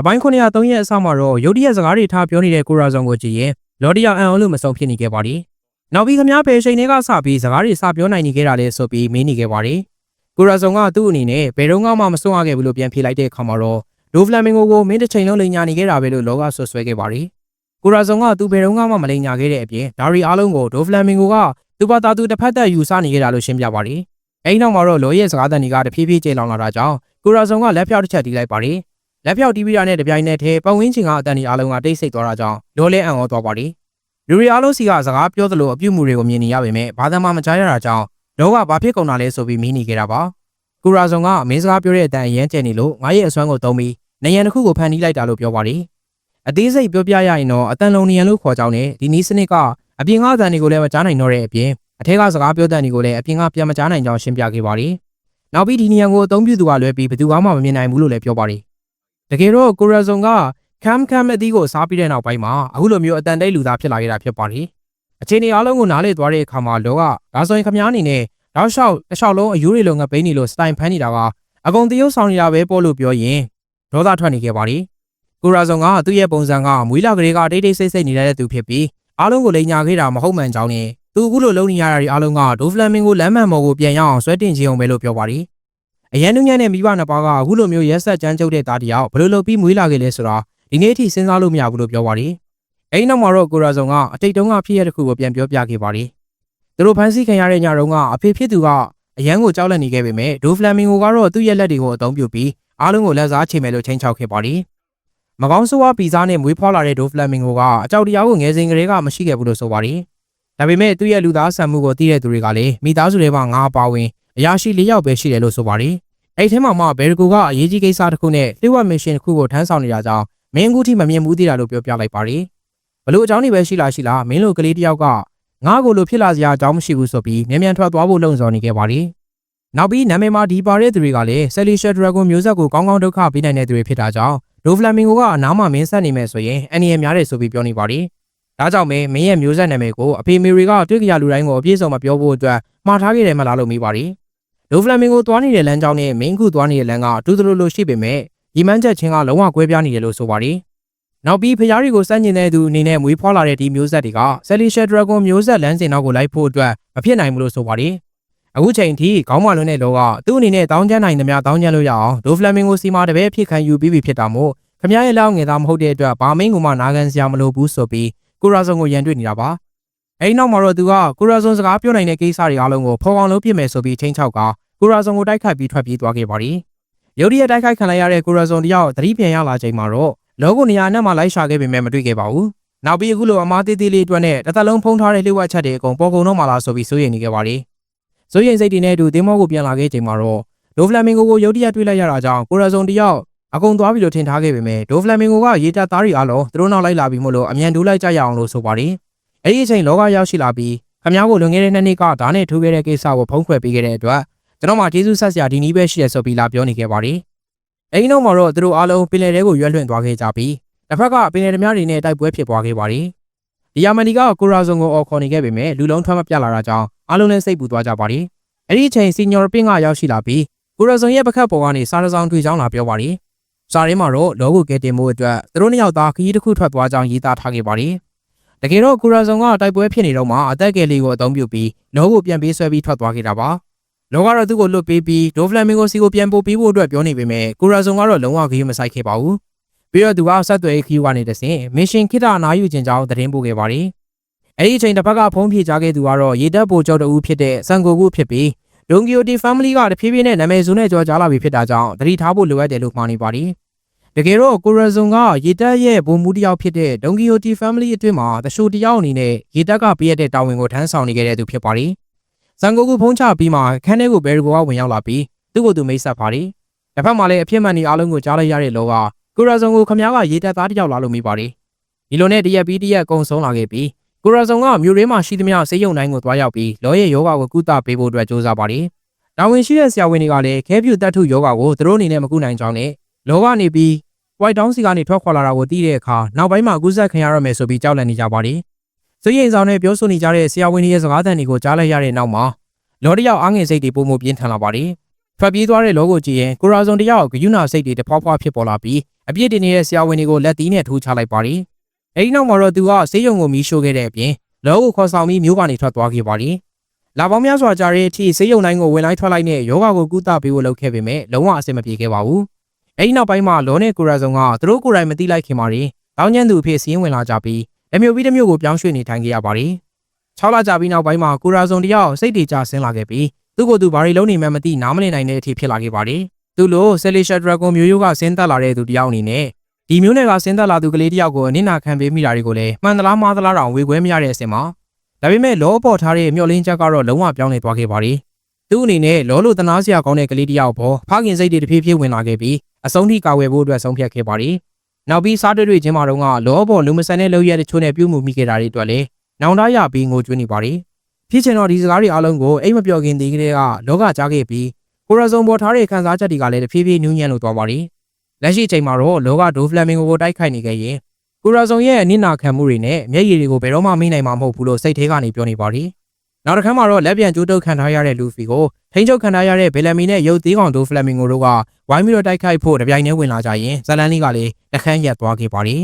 အပိုင်း903ရဲ့အစမှာတော့ရုတ်တရက်စကားတွေထားပြောနေတဲ့ကိုရာဇုံကိုကြည့်ရင်လော်ဒီယာအန်အောင်လို့မဆုံးဖြစ်နေခဲ့ပါသည်နောက်ပြီးခမားဖေရှိန်တွေကစပြီးစကားတွေစပြောနိုင်နေခဲ့တာလေဆိုပြီးမင်းနေခဲ့ပါသည်ကိုရာဇုံကသူ့အနေနဲ့ဘယ်တော့မှမစွန့်ရခဲ့ဘူးလို့ပြန်ဖြေလိုက်တဲ့အခါမှာတော့ဒိုဖလမင်ဂိုကိုမင်းတစ်ချိန်လုံးလိန်ညာနေခဲ့တာပဲလို့လောကဆွဆွဲခဲ့ပါသည်ကိုရာဇုံကသူဘယ်တော့မှမလိန်ညာခဲ့တဲ့အပြင်ဒါရီအားလုံးကိုဒိုဖလမင်ဂိုကသူ့ဘာသာသူတစ်ဖက်သက်ယူဆနေခဲ့တာလို့ရှင်းပြပါသည်အဲဒီနောက်မှာတော့လောရဲ့စကားသံတွေကတဖြည်းဖြည်းကျေလောင်လာတာကြောင့်ကိုရာဇုံကလက်ဖြောက်တစ်ချက်တီးလိုက်ပါသည် လက်ဖြောက်တီးပြီးတာနဲ့တပြိုင်နက်တည်းပတ်ဝန်းကျင်ကအတန်ဒီအားလုံးကတိတ်ဆိတ်သွားတာကြောင့်လောလဲအံ့ဩသွားပါသည်လူတွေအားလုံးစီကစကားပြောသလိုအပြုတ်မှုတွေကိုမြင်နေရပေမဲ့ဘာသာမှမကြားရတာကြောင့်လောကဘာဖြစ်ကုန်တာလဲဆိုပြီးမီးနေခဲ့တာပါကိုရာဇုံကမင်းစကားပြောတဲ့အတန်အရန်ကျန်နေလို့ငါရဲ့အစွမ်းကိုသုံးပြီးနေရန်တစ်ခုကိုဖန်တီးလိုက်တာလို့ပြောပါသည်အသေးစိတ်ပြောပြရရင်တော့အတန်လုံးနေရန်လို့ခေါ်ကြောင်းနဲ့ဒီနီးစနစ်ကအပြင်ကအတန်တွေကိုလည်းမကြားနိုင်တော့တဲ့အပြင်အထက်ကစကားပြောတဲ့တွေကိုလည်းအပြင်ကပြန်မကြားနိုင်ကြောင်းရှင်းပြခဲ့ပါသည်နောက်ပြီးဒီနေရန်ကိုအသုံးပြုသူကလွဲပြီးဘယ်သူမှမမြင်နိုင်ဘူးလို့လည်းပြောပါသည် တကယ်တော့ကိုရာဇုံကခမ်ခမ်အသီးကိုစားပြီးတဲ့နောက်ပိုင်းမှာအခုလိုမျိုးအတန်တိတ်လူသားဖြစ်လာခဲ့တာဖြစ်ပါသည်အခြေအနေအားလုံးကိုနားလည်သွားတဲ့အခါမှာလောကဒါဆိုရင်ခမားအနေနဲ့တောက်လျှောက်တစ်လျှောက်လုံးအယူတွေလိုငပိန်းနေလို့စတိုင်ဖမ်းနေတာကအကုန်တရုပ်ဆောင်နေတာပဲပေါ့လို့ပြောရင်ဒေါသထွက်နေခဲ့ပါသည်ကိုရာဇုံကသူ့ရဲ့ပုံစံကမွေးလာကလေးကတိတ်တိတ်ဆိတ်ဆိတ်နေတဲ့သူဖြစ်ပြီးအားလုံးကိုလိန်ညာခဲ့တာမဟုတ်မှန်ကြောင်းနဲ့သူအခုလိုလုပ်နေရတာတွေအားလုံးကဒိုဖလမင်ကိုလမ်းမှန်ပေါ်ကိုပြန်ရောက်အောင်ဆွဲတင်ချင်အောင်ပဲလို့ပြောပါသည် အရန်နုညံ့တဲ့မိဘနှစ်ပါးကအခုလိုမျိုးရက်ဆက်ကြမ်းကြုတ်တဲ့သားတယောက်ဘယ်လိုလုပ်ပြီးမွေးလာခဲ့လဲဆိုတာဒီနေ့အထိစဉ်းစားလို့မရဘူးလို့ပြောပါသည်အဲဒီနောက်မှာတော့ကိုရာဇုံကအတိတ်တုန်းကဖြစ်ရတဲ့ခုကိုပြန်ပြောပြခဲ့ပါသည်သူတို့ဖမ်းဆီးခံရတဲ့ညတုန်းကအဖေဖြစ်သူကအရန်ကိုကြောက်လန့်နေခဲ့ပေမဲ့ဒိုဖလမင်ကိုကတော့သူ့ရဲ့လက်တွေကိုအသုံးပြုပြီးအားလုံးကိုလက်စားချိန်မယ်လို့ချိန်ချောက်ခဲ့ပါသည်မကောင်းဆိုးဝါးပီဇာနဲ့မွေးဖွားလာတဲ့ဒိုဖလမင်ကိုကအကြောက်တရားကိုငယ်စဉ်ကလေးကမရှိခဲ့ဘူးလို့ဆိုပါသည်ဒါပေမဲ့သူ့ရဲ့လူသားဆန်မှုကိုသိတဲ့သူတွေကလည်းမိသားစုတွေမှာငါးပါဝင် အရာရှိ၄ယောက်ပဲရှိတယ်လို့ဆိုပါတယ်။အဲ့ထဲမှာမှဘယ်ရကူကအရေးကြီးကိစ္စတစ်ခုနဲ့လျှို့ဝှက်မစ်ရှင်တစ်ခုကိုထမ်းဆောင်နေတာကြောင့်မင်းအခုထိမမြင်ဘူးသေးတာလို့ပြောပြလိုက်ပါတယ်။ဘလို့အကြောင်းတွေပဲရှိလားရှိလားမင်းလိုကလေးတစ်ယောက်ကငါ့ကိုလိုဖြစ်လာစရာအကြောင်းမရှိဘူးဆိုပြီးမြန်မြန်ထွက်သွားဖို့လုံဆော်နေခဲ့ပါတယ်။နောက်ပြီးနာမည်မှာဒီပါတဲ့သူတွေကလည်း Celestial Dragon မျိုးဆက်ကိုကောင်းကောင်းဒုက္ခပေးနိုင်တဲ့သူတွေဖြစ်တာကြောင့် Do Flamingo ကအနားမှာမင်းဆက်နေမယ်ဆိုရင်အန်နီရများတယ်ဆိုပြီးပြောနေပါတယ်။ဒါကြောင့်မင်းမင်းရဲ့မျိုးဆက်နာမည်ကိုအဖေမေရီကတွေ့ကြရလူတိုင်းကိုအပြည့်စုံမပြောဖို့အတွက်မှားထားခဲ့တယ်မလားလို့မေးပါတယ်။ ဒိုဖလမင်ကိုသွားနေတဲ့လမ်းကြောင်းနဲ့မင်းခုသွားနေတဲ့လမ်းကအတူတူလိုရှိပေမဲ့ရီမန်းချက်ချင်းကလုံးဝကွဲပြားနေတယ်လို့ဆိုပါတယ်။နောက်ပြီးဖျားရီကိုစန့်ကျင်တဲ့သူအနေနဲ့မွေးဖွားလာတဲ့ဒီမျိုးဆက်တွေက Celestial Dragon မျိုးဆက်လမ်းစဉ်နောက်ကိုလိုက်ဖို့အတွက်မဖြစ်နိုင်ဘူးလို့ဆိုပါတယ်။အခုချိန်ထိခေါင်းမလွန်းတဲ့လောကသူ့အနေနဲ့တောင်းကျမ်းနိုင်သမျှတောင်းကျမ်းလို့ရအောင်ဒိုဖလမင်ကိုစီမာတပည့်ဖြစ်ခံယူပြီးပြီဖြစ်တာမို့ခမရရဲ့လောက်ငယ်သားမဟုတ်တဲ့အတွက်ဘာမင်းကမှနာခံစရာမလိုဘူးဆိုပြီးကိုရာဇုံကိုရန်တွေ့နေတာပါ။အဲဒီနောက်မှာတော့သူကကိုရာဇုံစကားပြောနိုင်တဲ့ကိစ္စတွေအားလုံးကိုဖော်အောင်လုပ်ပြမယ်ဆိုပြီးချင်းချောက်က ကိုရာဇုံကိုတိုက်ခိုက်ပြီးထွက်ပြေးသွားခဲ့ပါသည်။ရုတ်တရက်တိုက်ခိုက်ခံလိုက်ရတဲ့ကိုရာဇုံတယောက်သတိပြန်ရလာချိန်မှာတော့လောကိုနေရာနဲ့မှလိုက်ရှာခဲ့ပေမဲ့မတွေ့ခဲ့ပါဘူး။နောက်ပြီးအခုလိုအမားသေးသေးလေးအတွက်နဲ့တစ်သက်လုံးဖုံးထားတဲ့လျှို့ဝှက်ချက်တွေအကုန်ပေါ်ကုန်တော့မှလာဆိုပြီးစိုးရိမ်နေခဲ့ပါသည်။စိုးရိမ်စိတ်တွေနဲ့အတူသင်းမောကိုပြန်လာခဲ့ချိန်မှာတော့လိုဖလမင်ဂိုကိုရုတ်တရက်တွေ့လိုက်ရတာကြောင့်ကိုရာဇုံတယောက်အကုန်သွားပြီလို့ထင်ထားခဲ့ပေမဲ့ဒိုဖလမင်ဂိုကရေတပ်သားတွေအားလုံးသူတို့နောက်လိုက်လာပြီးမို့လို့အမြန်ဒူးလိုက်ကြရအောင်လို့ဆိုပါတယ်။အဲဒီအချိန်လောကရောက်ရှိလာပြီးခမ ्या ကိုလွန်ခဲ့တဲ့နှစ်နှစ်ကဓာတ်နဲ့ထိုးခဲ့တဲ့ကိစ္စကိုဖုံးကွယ်ပေးခဲ့တဲ့အတွက် ကျွန်တော်မှကျေးဇူးဆက်စရာဒီနည်းပဲရှိတယ်ဆိုပြီးလာပြောနေခဲ့ပါတယ်။အဲဒီနောက်မှာတော့သူတို့အားလုံးပင်လယ်ထဲကိုရွက်လွှင့်သွားခဲ့ကြပြီးတစ်ဖက်ကပင်လယ်ဓမြတွေနဲ့တိုက်ပွဲဖြစ်သွားခဲ့ပါတယ်။ဒီယာမနီကကိုရာဇုံကိုအော်ခေါ်နေခဲ့ပေမဲ့လူလုံးထွက်မပြလာတာကြောင့်အားလုံးလည်းစိတ်ပူသွားကြပါတယ်။အဲဒီအချိန်စီညော်ပင်းကရောက်ရှိလာပြီးကိုရာဇုံရဲ့ပကတ်ပေါ်ကနေစားတစောင်းထွေချောင်းလာပြောပါတယ်။စာရင်းမှာတော့လောကိုကဲတင်မှုအတွက်သူတို့နှစ်ယောက်သားခရီးတစ်ခုထွက်သွားကြောင်းရေးသားထားခဲ့ပါတယ်။တကယ်တော့ကိုရာဇုံကတိုက်ပွဲဖြစ်နေတော့မှအသက်ကယ်လေးကိုအသုံးပြုပြီးလောကိုပြန်ပေးဆွဲပြီးထွက်သွားခဲ့တာပါ။ လောကတော့သူ့ကိုလွတ်ပေးပြီးဒိုဖလမင်ဂိုစီကိုပြန်ပို့ပေးဖို့အတွက်ပြောနေပေမဲ့ကိုရာဇုံကတော့လုံးဝခရီးမဆိုင်ခဲ့ပါဘူး။ပြီးတော့သူကဆက်သွယ်ခရီးကနေတဆင့်မစ်ရှင်ခိတအနာယူခြင်းကြောင်းသတင်းပို့ခဲ့ပါတယ်။အဲ့ဒီအချိန်တစ်ဖက်ကဖုံးပြေချခဲ့သူကတော့ရေတပ်ဗိုလ်ချုပ်တဦးဖြစ်တဲ့ဆန်ကိုကူဖြစ်ပြီးဒုံဂီယိုတီ family ကတဖြည်းဖြည်းနဲ့နာမည်စုံနဲ့ကြော်ကြားလာပြီဖြစ်တာကြောင့်သတိထားဖို့လိုအပ်တယ်လို့မှားနေပါတယ်။တကယ်တော့ကိုရဇုံကရေတပ်ရဲ့ဘုံမူတစ်ယောက်ဖြစ်တဲ့ဒုံဂီယိုတီ family အတွင်းမှာတရှိုတယောက်အနေနဲ့ရေတပ်ကပေးရတဲ့တာဝန်ကိုထမ်းဆောင်နေခဲ့တဲ့သူဖြစ်ပါတယ်။ ဇန်ကိုကူဖုံးချပြီးမှခန်းထဲကိုဘယ်ရီကိုကဝင်ရောက်လာပြီးသူ့ကိုသူမိတ်ဆက်ပါတယ်။တစ်ဖက်မှာလည်းအဖြစ်မှန်ဒီအားလုံးကိုကြားလိုက်ရတဲ့လောကကိုရဇုံကိုခမားကရေတပ်သားတစ်ယောက်လာလို့မိပါတယ်။ဒီလိုနဲ့တရက်ပြီးတရက်ကုံဆုံးလာခဲ့ပြီးကိုရာဇုံကမြို့ရင်းမှာရှိသမျှဆေးရုံတိုင်းကိုသွားရောက်ပြီးလောရဲ့ယောဂကိုကုသပေးဖို့အတွက်ကြိုးစားပါတယ်။တာဝန်ရှိတဲ့ဆရာဝန်တွေကလည်းခဲပြူတက်ထုယောဂကိုသူတို့အနေနဲ့မကုနိုင်ကြောင်းနဲ့လောကနေပြီး white down စီကနေထွက်ခွာလာတာကိုသိတဲ့အခါနောက်ပိုင်းမှာကုသခံရရမယ်ဆိုပြီးကြောက်လန့်နေကြပါတယ်။ စိုးရိမ်ဆောင်နဲ့ပြောဆိုနေကြတဲ့ဆရာဝန်တွေရဲ့စကားသံတွေကိုကြားလိုက်ရတဲ့နောက်မှာလောတယောက်အားငယ်စိတ်တွေပုံမပြင်းထန်လာပါတယ်။ထွက်ပြေးသွားတဲ့လောကိုကြည့်ရင်ကိုရာဇုံတယောက်ဂယုဏစိတ်တွေတဖွာဖွာဖြစ်ပေါ်လာပြီးအပြစ်တင်နေတဲ့ဆရာဝန်တွေကိုလက်သီးနဲ့ထိုးချလိုက်ပါတယ်။အဲဒီနောက်မှာတော့သူကဆေးရုံကိုမီးရှို့ခဲ့တဲ့အပြင်လောကိုခေါ်ဆောင်ပြီးမြို့ကနေထွက်သွားခဲ့ပါတယ်။လာပေါင်းများစွာကြာတဲ့အထိဆေးရုံတိုင်းကိုဝင်လိုက်ထွက်လိုက်နဲ့ယောဂကိုကုသပေးဖို့လုပ်ခဲ့ပေမဲ့လုံးဝအဆင်မပြေခဲ့ပါဘူး။အဲဒီနောက်ပိုင်းမှာလောနဲ့ကိုရာဇုံကသူတို့ကိုယ်တိုင်မသိလိုက်ခင်ပါတယ်။တောင်းကျမ်းသူအဖြစ်စီးရင်ဝင်လာကြပြီး လက်မျိုးပြီးတစ်မျိုးကိုပြောင်းရွှေ့နေထိုင်ခဲ့ရပါတယ်။6လကြာပြီးနောက်ပိုင်းမှာကိုရာဇုံတယောက်စိတ်တေချဆင်းလာခဲ့ပြီးသူ့ကိုယ်သူဘာတွေလုံးနေမှမသိနားမလည်နိုင်တဲ့အထိဖြစ်လာခဲ့ပါတယ်။သူလိုဆယ်လီရှာဒရာဂွန်မျိုးရိုးကဆင်းသက်လာတဲ့သူတယောက်အနေနဲ့ဒီမျိုးနယ်ကဆင်းသက်လာသူကလေးတယောက်ကိုအနစ်နာခံပေးမိတာတွေကိုလည်းမှန်သလားမှားသလားတောင်ဝေခွဲမရတဲ့အစင်မှာဒါပေမဲ့လောပေါ်ထားတဲ့မျောလင်းချက်ကတော့လုံးဝပြောင်းလဲသွားခဲ့ပါတယ်။သူ့အနေနဲ့လောလိုတနာစရာကောင်းတဲ့ကလေးတယောက်ပေါ်ဖခင်စိတ်တွေတဖြည်းဖြည်းဝင်လာခဲ့ပြီးအဆုံးထိကာဝယ်ဖို့အတွက်ဆုံးဖြတ်ခဲ့ပါတယ်။ နောက်ပြီးစားတွေ့တွေ့ချင်းမှာတော့ကလောပေါ်လူမဆန်တဲ့လောက်ရတဲ့ချိုးနဲ့ပြုမှုမိခဲ့တာတွေအတွက်လည်းနောင်တရပြီးငိုကြွေးနေပါတယ်။ဖြစ်ချင်တော့ဒီစကားတွေအားလုံးကိုအိမ်မပြောခင်တည်းကလေးကလောကကြားခဲ့ပြီးကိုရဇုံပေါ်ထားတဲ့ခန်းစားချက်တွေကလည်းတဖြည်းဖြည်းနူးညံ့လို့သွားပါတယ်။လက်ရှိအချိန်မှာတော့လောကဒိုဖလမင်ဂိုကိုတိုက်ခိုက်နေခဲ့ရင်ကိုရာဇုံရဲ့အနစ်နာခံမှုတွေနဲ့မျက်ရည်တွေကိုဘယ်တော့မှမေးနိုင်မှာမဟုတ်ဘူးလို့စိတ်ထဲကနေပြောနေပါတယ်။ နောက်တစ်ခါမှတော့လက်ပြန်ကျိုးတုပ်ခံထားရတဲ့လူဖီကိုထိန်းချုပ်ခံထားရတဲ့ဘယ်လမီနဲ့ရုပ်သေးကောင်ဒိုဖလမင်ဂိုတို့ကဝိုင်းပြီးတော့တိုက်ခိုက်ဖို့တပြိုင်တည်းဝင်လာကြရင်ဇလန်လေးကလည်းတခန်းရက်သွားခဲ့ပါတယ်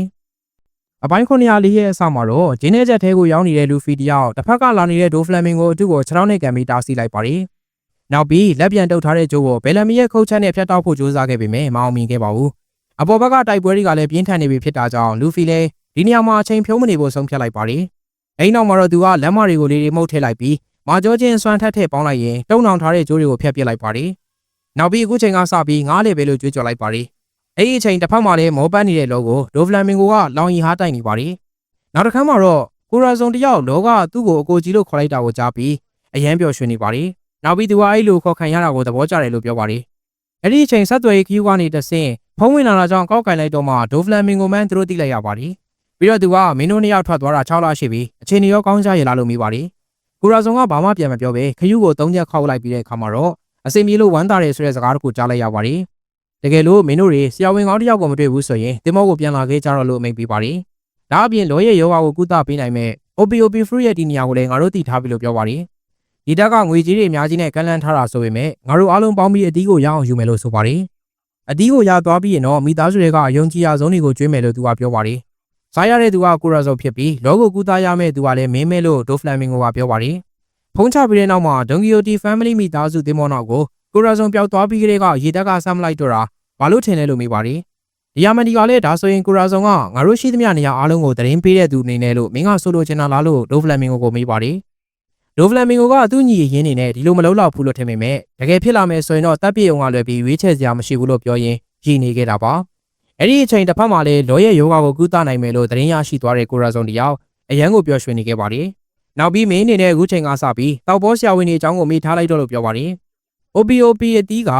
။အပိုင်း904ရဲ့အစမှာတော့ဂျင်းနေချက်ထဲကိုရောက်နေတဲ့လူဖီတယောက်တစ်ဖက်ကလာနေတဲ့ဒိုဖလမင်ဂိုအတူကိုခြေထောက်နဲ့ကံပြီးတားဆီးလိုက်ပါတယ်။နောက်ပြီးလက်ပြန်တုပ်ထားတဲ့ကျိုးကိုဘယ်လမီရဲ့ခုတ်ချက်နဲ့ဖျက်တောက်ဖို့ကြိုးစားခဲ့ပေမဲ့မအောင်မြင်ခဲ့ပါဘူး။အပေါ်ဘက်ကတိုက်ပွဲတွေကလည်းပြင်းထန်နေပြီဖြစ်တာကြောင့်လူဖီလည်းဒီနေရာမှာအချိန်ဖြုံးမနေဖို့ဆုံးဖြတ်လိုက်ပါတယ်။ အဲဒီနောက်မှာတော့သူကလက်မတွေကိုလေးတွေမှုတ်ထည့်လိုက်ပြီးမာကျောချင်းစွမ်းထက်ထည့်ပေါင်းလိုက်ရင်တုံနောင်ထားတဲ့ကြိုးတွေကိုဖျက်ပစ်လိုက်ပါတယ်။နောက်ပြီးအခုချိန်ကစပြီးငားလေပဲလို့ကြွေးကြော်လိုက်ပါတယ်။အဲဒီအချိန်တစ်ဖက်မှာလည်းမောပန်းနေတဲ့လောကိုဒိုဖလန်မင်ကိုကလောင်ရီဟားတိုက်နေပါတယ်။နောက်တစ်ခါမှာတော့ကိုရာဇုံတယောက်လောကသူ့ကိုအကိုကြီးလို့ခေါ်လိုက်တာကိုကြားပြီးအယမ်းပျော်ရွှင်နေပါတယ်။နောက်ပြီးသူကအဲ့လိုခေါ်ခံရတာကိုသဘောကျတယ်လို့ပြောပါတယ်။အဲ့ဒီအချိန်ဆက်သွယ်ရေးခီးကနေတဆင့်ဖုံးဝင်လာတာကြောင့်ကောက်ကင်လိုက်တော့မှဒိုဖလန်မင်ကိုမန်သူတို့သိလိုက်ရပါတယ်။ ပြီးတော့သူကမင်းတို့နှစ်ယောက်ထွက်သွားတာ6လရှိပြီအချိန်ရောကောင်းကြရလားလို့မေးပါတယ်။ကိုရာဇုံကဘာမှပြန်မပြောပဲခယူးကို၃ချက်ခောက်လိုက်ပြီးတဲ့အခါမှာတော့အစင်ပြေလို့ဝမ်းသာတယ်ဆိုတဲ့စကားတခုကြားလိုက်ရပါတယ်။တကယ်လို့မင်းတို့တွေဆရာဝန်ကောင်းတစ်ယောက်ကိုမတွေ့ဘူးဆိုရင်တင်မောကိုပြန်လာခဲ့ကြတော့လို့အမိန့်ပေးပါတယ်။ဒါအပြင်လောရဲ့ယောဂါကိုကုသပေးနိုင်မဲ့ OPOP free ရဲ့ဒီနေရာကိုလည်းငါတို့တည်ထားပြီလို့ပြောပါတယ်။ဒီတက်ကငွေကြီးတွေအများကြီးနဲ့ကန့်လန့်ထားတာဆိုပေမဲ့ငါတို့အားလုံးပေါင်းပြီးအတီးကိုရအောင်ယူမယ်လို့ဆိုပါတယ်။အတီးကိုရသွားပြီးရင်တော့မိသားစုတွေကအယုံကြည်ရဆုံးတွေကိုကျွေးမယ်လို့သူကပြောပါတယ်။ စားရတဲ့သူကကိုရာဇုံဖြစ်ပြီးလောကိုကုသရမယ့်သူကလည်းမင်းမဲလို့ဒိုဖလန်မင်ကိုကပြောပါတယ်။ဖုံးချပြီးတဲ့နောက်မှာဒုံဂီယိုတီ family မိသားစုတင်မောနောက်ကိုကိုရာဇုံပျောက်သွားပြီးကလေးကရေတက်ကဆမ်းမလိုက်တော့တာဘာလို့ထင်လဲလို့မေးပါတယ်။ဒီယာမန်ဒီကလည်းဒါဆိုရင်ကိုရာဇုံကငါတို့ရှိသမျှနေရာအားလုံးကိုသတင်းပေးတဲ့သူအနေနဲ့လို့မင်းကဆိုလိုချင်တာလားလို့ဒိုဖလန်မင်ကိုကိုမေးပါတယ်။ဒိုဖလန်မင်ကိုကသူ့ညီရင်းနေနဲ့ဒီလိုမလုပ်တော့ဘူးလို့ထင်ပေမဲ့တကယ်ဖြစ်လာမယ်ဆိုရင်တော့တပ်ပြေုံကလွယ်ပြီးရွေးချယ်စရာမရှိဘူးလို့ပြောရင်းရည်နေခဲ့တာပါ။ အဲ့ဒီအချိန်တစ်ဖက်မှာလည်းလောရဲ့ယောဂါကိုကုသနိုင်မယ်လို့သတင်းရရှိသွားတဲ့ကိုရာဇုံတယောက်အရန်ကိုပျော်ရွှင်နေခဲ့ပါတယ်။နောက်ပြီးမင်းအနေနဲ့အခုချိန်ကစပြီးတောက်ပေါ်ဆရာဝန်ကြီးအကြောင်းကိုမေးထားလိုက်တော့လို့ပြောပါတယ်။ OPOP အတီးက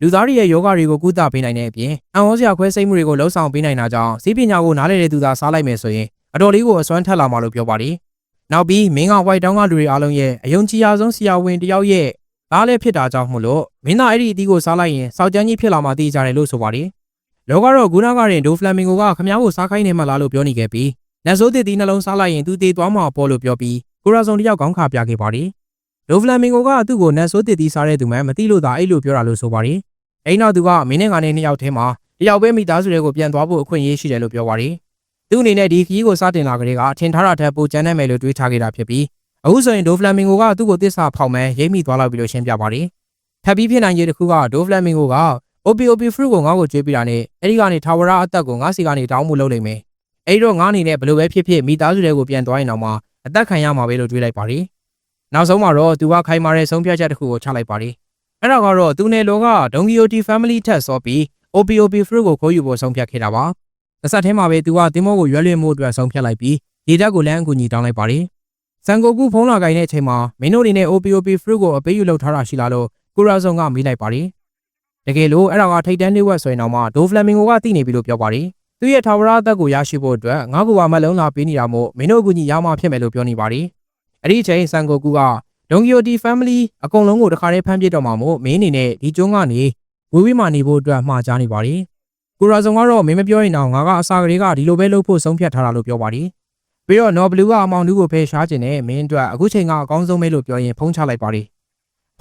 လူသားတွေရဲ့ယောဂတွေကိုကုသပေးနိုင်တဲ့အပြင်အံ့ဩစရာခွဲစိတ်မှုတွေကိုလှုပ်ဆောင်ပေးနိုင်တာကြောင့်စီးပညာကိုနားလည်တဲ့သူသာစားလိုက်မယ်ဆိုရင်အတော်လေးကိုအစွမ်းထက်လာမှာလို့ပြောပါတယ်။နောက်ပြီးမင်းက white တောင်းကလူတွေအားလုံးရဲ့အယုံကြည်ရဆုံးဆရာဝန်တယောက်ရဲ့သားလည်းဖြစ်တာကြောင့်မို့လို့မင်းသားအဲ့ဒီအတီးကိုစားလိုက်ရင်စောက်ကြမ်းကြီးဖြစ်လာမှသိကြတယ်လို့ဆိုပါတယ်။ လောကတော့ဂူနာကရင်ဒိုဖလမင်ဂိုကခမားကိုစားခိုင်းနေမှလားလို့ပြောနေခဲ့ပြီးလက်စိုးတစ်တီးနှလုံးစားလိုက်ရင်သူတေးသွားမှာပေါ်လို့ပြောပြီးကိုရာဇုံတယောက်ခေါင်းခါပြခဲ့ပါတယ်။ဒိုဖလမင်ဂိုကသူ့ကိုနတ်ဆိုးတစ်တီးစားတဲ့သူမှမသိလို့သာအဲ့လိုပြောတာလို့ဆိုပါတယ်။အဲ့နောက်သူကမင်းနဲ့ငါနဲ့နှစ်ယောက်ထဲမှာတယောက်ပဲမိသားစုတွေကိုပြန်သွားဖို့အခွင့်အရေးရှိတယ်လို့ပြောပါတယ်။သူ့အနေနဲ့ဒီခီးကိုစတင်လာကြတဲ့ကထင်ထားတာထက်ပိုကျန်းတဲ့မယ်လို့တွေးထားခဲ့တာဖြစ်ပြီးအခုဆိုရင်ဒိုဖလမင်ဂိုကသူ့ကိုတစ္ဆာဖောက်မှန်းရိပ်မိသွားလောက်ပြီလို့ရှင်းပြပါတယ်။ထပ်ပြီးဖြစ်နိုင်ခြေတစ်ခုကဒိုဖလမင်ဂိုက OPOP fruit ကိုငါ့ကိုကြွေးပြတာနဲ့အဲ့ဒီကနေထာဝရအသက်ကိုငါစီကနေတောင်းမှုလုပ်လိမ့်မယ်။အဲ့ဒီတော့ငါအနေနဲ့ဘယ်လိုပဲဖြစ်ဖြစ်မိသားစုတွေကိုပြန်သွားရင်တော့မှအသက်ခံရမှာပဲလို့တွေးလိုက်ပါတယ်။နောက်ဆုံးမှာတော့သူကခိုင်မာတဲ့ဆုံးဖြတ်ချက်တစ်ခုကိုချလိုက်ပါတယ်။အဲ့ဒါကတော့သူနဲ့လောကဒုံဂီယိုတီ family ထက်စောပြီး OPOP fruit ကိုခိုးယူဖို့ဆုံးဖြတ်ခဲ့တာပါ။တစ်ဆက်တည်းမှာပဲသူကတင်မောကိုရွက်လွှင့်မှုအတွက်ဆုံးဖြတ်လိုက်ပြီးရေတက်ကိုလမ်းအကူညီတောင်းလိုက်ပါတယ်။စံကိုကူဖုံးလာကိုင်းတဲ့အချိန်မှာမင်းတို့အနေနဲ့ OPOP fruit ကိုအပေးယူလုပ်ထားတာရှိလားလို့ကိုရာဇုံကမေးလိုက်ပါတယ်။ တကယ်လို့အဲ့ဒါကထိတ်တန်းလေးဝက်ဆိုရင်တော့မှဒိုဖလမင်ဂိုကသိနေပြီလို့ပြောပါတယ်။သူ့ရဲ့ထာဝရအသက်ကိုရရှိဖို့အတွက်ငါ့ကိုပါမလုံးလာပေးနေတာမို့မင်းတို့အကူညီရမှာဖြစ်မယ်လို့ပြောနေပါတယ်။အဲ့ဒီအချိန်စံကိုကူကဒုံဂီယိုတီ family အကုန်လုံးကိုတခါတည်းဖမ်းပစ်တော့မှာမို့မင်းအနေနဲ့ဒီကျွန်းကနေဝေးဝေးမှနေဖို့အတွက်မှာကြားနေပါတယ်။ကိုရာဇုံကတော့မင်းမပြောရင်တော့ငါကအစာကလေးကဒီလိုပဲလုပ်ဖို့ဆုံးဖြတ်ထားတာလို့ပြောပါတယ်။ပြီးတော့နော်ဘလူးကအမောင်တူးကိုဖယ်ရှားခြင်းနဲ့မင်းအတွက်အခုချိန်ကအကောင်းဆုံးပဲလို့ပြောရင်ဖုံးချလိုက်ပါတယ်။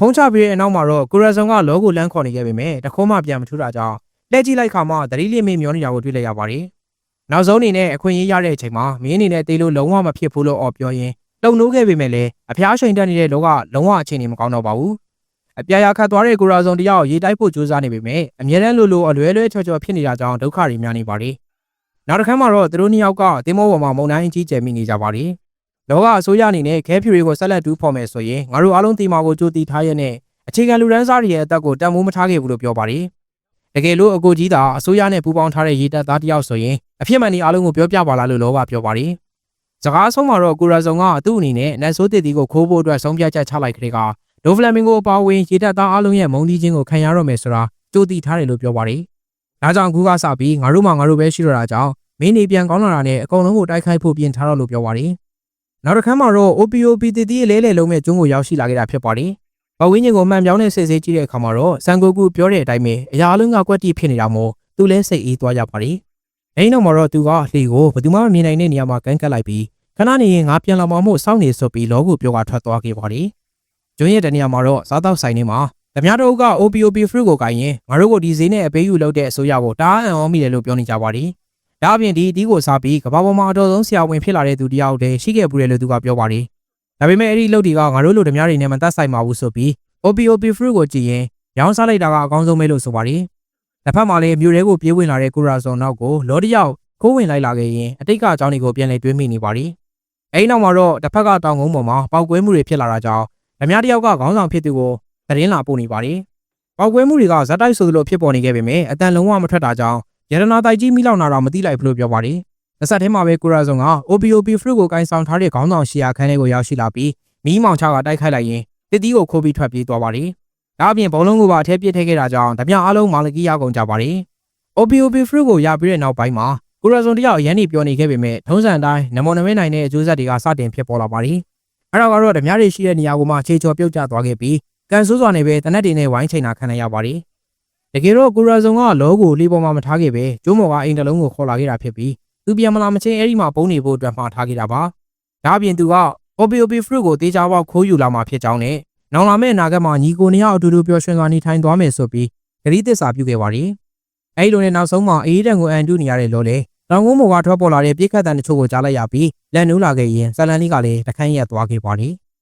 ဖုံးချပြီးတဲ့အနောက်မှာတော့ကိုရာဇုံကလောကိုလမ်းခေါ်နေခဲ့ပေမဲ့တခိုးမှပြန်မထူတာကြောင့်လှည့်ကြည့်လိုက်ခါမှသတိလစ်မေ့မျောနေတာကိုတွေ့လိုက်ရပါတယ်။နောက်ဆုံးအနေနဲ့အခွင့်အရေးရတဲ့အချိန်မှာမင်းအနေနဲ့တေးလို့လုံးဝမဖြစ်ဘူးလို့အော်ပြောရင်းလုံနိုးခဲ့ပေမဲ့လည်းအဖျားရှိန်တက်နေတဲ့လောကလုံးဝအခြေအနေမကောင်းတော့ပါဘူး။အပြာရခတ်သွားတဲ့ကိုရာဇုံတယောက်ရေတိုက်ဖို့ကြိုးစားနေပေမဲ့အမြဲတမ်းလိုလိုအလွဲလွဲချော်ချော်ဖြစ်နေတာကြောင့်ဒုက္ခတွေများနေပါတယ်။နောက်တစ်ခါမှတော့သူတို့နှစ်ယောက်ကတင်းမောပေါ်မှာမုန်တိုင်းကြီးကျယ်မိနေကြပါတယ်။ လောကအစိုးရအနေနဲ့ခဲဖြူတွေကိုဆက်လက်တူးဖော်မယ်ဆိုရင်ငါတို့အားလုံးတီမာကိုကြိုးတီထားရတဲ့အခြေခံလူရန်စားတွေရဲ့အသက်ကိုတန်ဖိုးမထားခဲ့ဘူးလို့ပြောပါတယ်။တကယ်လို့အကိုကြီးသာအစိုးရနဲ့ပူးပေါင်းထားတဲ့ရေတပ်သားတစ်ယောက်ဆိုရင်အဖြစ်မှန်ဒီအားလုံးကိုပြောပြပါလားလို့လောကပြောပါတယ်။စကားဆုံးမှာတော့ကိုရာဇုံကသူ့အနေနဲ့နတ်ဆိုးတစ်တီကိုခိုးဖို့အတွက်ဆုံးဖြတ်ချက်ချလိုက်ခတဲ့ကဒိုဖလမင်ကိုအပါအဝင်ရေတပ်သားအားလုံးရဲ့မုံတီးခြင်းကိုခံရတော့မယ်ဆိုတာကြိုးတီထားတယ်လို့ပြောပါတယ်။ဒါကြောင့်ကူကစပြီးငါတို့မှငါတို့ပဲရှိတော့တာကြောင့်မင်းနေပြန်ကောင်းလာတာနဲ့အကုန်လုံးကိုတိုက်ခိုက်ဖို့ပြင်ထားတော့လို့ပြောပါတယ်။ နောက်တစ်ခါမှတော့ OPOP တတီရဲ့လဲလဲလုံးမဲ့ကျွန်းကိုရောက်ရှိလာခဲ့တာဖြစ်ပါတယ်။ပဝင်းချင်းကိုမှန်ပြောင်းတဲ့စစ်ဆေးကြည့်တဲ့အခါမှာတော့ဆန်ကိုကူပြောတဲ့အတိုင်းပဲအရာအလုံးကကွက်တိဖြစ်နေတာမို့သူလည်းစိတ်အေးသွားကြပါတယ်။အဲဒီနောက်မှာတော့သူကလှေကိုဘယ်သူမှမမြင်နိုင်တဲ့နေရာမှာကန်းကတ်လိုက်ပြီးခဏနေရင်ငါပြန်လာမှမို့စောင့်နေဆိုပြီးလောကိုပြောကထွက်သွားခဲ့ပါတယ်။ကျွန်းရဲ့တနေရာမှာတော့စားတော့ဆိုင်နေမှာဓမြတို့က OPOP fruit ကိုကိုင်ရင်ငါတို့ကိုဒီဈေးနဲ့အပေးယူလုပ်တဲ့အစိုးရကိုတားအံ့ဩမိတယ်လို့ပြောနေကြပါတယ်။ ဒါအပြင်ဒီအတီးကိုစားပြီးကမ္ဘာပေါ်မှာအတော်ဆုံးဆရာဝန်ဖြစ်လာတဲ့သူတယောက်တည်းရှိခဲ့ပူတယ်လို့သူကပြောပါတယ်။ဒါပေမဲ့အဲ့ဒီလုပ်တွေကငါတို့လိုဓမြတွေနဲ့မသက်ဆိုင်ပါဘူးဆိုပြီး OPOP fruit ကိုကြည့်ရင်ရောင်းစားလိုက်တာကအကောင်းဆုံးပဲလို့ဆိုပါတယ်။တစ်ဖက်မှာလည်းမြို့ထဲကိုပြေးဝင်လာတဲ့ကိုရာဇွန်နောက်ကိုလော်တယောက်ခိုးဝင်လိုက်လာခဲ့ရင်အတိတ်ကအကြောင်းတွေကိုပြန်လည်တွေးမိနေပါတယ်။အဲဒီနောက်မှာတော့တစ်ဖက်ကတောင်ကုန်းပေါ်မှာပောက်ကွဲမှုတွေဖြစ်လာတာကြောင့်ဓမြတယောက်ကခေါင်းဆောင်ဖြစ်သူကိုသတင်းလာပို့နေပါတယ်။ပောက်ကွဲမှုတွေကဇက်တိုက်ဆိုသလိုဖြစ်ပေါ်နေခဲ့ပေမဲ့အတန်လုံးဝမထွက်တာကြောင့် ရတနာတိုက်ကြီးမိလောက်နာတော့မသိလိုက်ဘူးလို့ပြောပါတယ်။တစ်ဆက်တည်းမှာပဲကိုရာဇွန်က OPOP fruit ကိုကင်ဆောင်ထားတဲ့ခေါင်းဆောင်ရှီယာခန်းလေးကိုရောက်ရှိလာပြီးမီးမောင်ချကတိုက်ခိုက်လိုက်ရင်တစ်တီးကိုခိုးပြီးထွက်ပြေးသွားပါတယ်။ဒါအပြင်ဘုံလုံးကိုပါအထက်ပြစ်ထည့်ခဲ့တာကြောင့်ဓမြအားလုံးမာလကီရကုန်ကြပါတယ်။ OPOP fruit ကိုရပြီးတဲ့နောက်ပိုင်းမှာကိုရာဇွန်တယောက်အရန်နေပြောနေခဲ့ပေမဲ့ထုံးစံအတိုင်းနမောနမဲနိုင်တဲ့အကျိုးဆက်တွေကစတင်ဖြစ်ပေါ်လာပါတယ်။အဲ့တော့ကတော့ဓမြတွေရှိတဲ့နေရာကိုမှခြေချော်ပြုတ်ကျသွားခဲ့ပြီးကန်ဆိုးစွာနဲ့ပဲတနက်တွေနဲ့ဝိုင်းချိန်တာခံရရပါတယ်။ တကယ်တော့ကိုရာဇုံကလောကိုလေးပေါ်မှာမထားခဲ့ပဲကျိုးမော်ကအိမ်တစ်လုံးကိုခေါ်လာခဲ့တာဖြစ်ပြီးသူပြန်မလာမချင်းအဲ့ဒီမှာပုံနေဖို့အတွက်မှာထားခဲ့တာပါ။ဒါအပြင်သူက OPOP fruit ကိုတေးကြပေါက်ခိုးယူလာမှာဖြစ်ကြောင်းနဲ့နောင်လာမယ့်အနာဂတ်မှာညီကိုနှစ်ယောက်အတူတူပျော်ရွှင်စွာနေထိုင်သွားမယ်ဆိုပြီးဂရီးသစ္စာပြုခဲ့ပါတယ်။အဲ့ဒီလိုနဲ့နောက်ဆုံးမှာအေးတန်ကိုအန်တူနေရတဲ့လောလေတောင်ကုန်းမော်ကထွက်ပေါ်လာတဲ့ပြိခတ်တန်တချို့ကိုကြားလိုက်ရပြီးလက်နူးလာခဲ့ရင်ဇလန်လေးကလည်းတခန်းရက်သွားခဲ့ပါတယ်။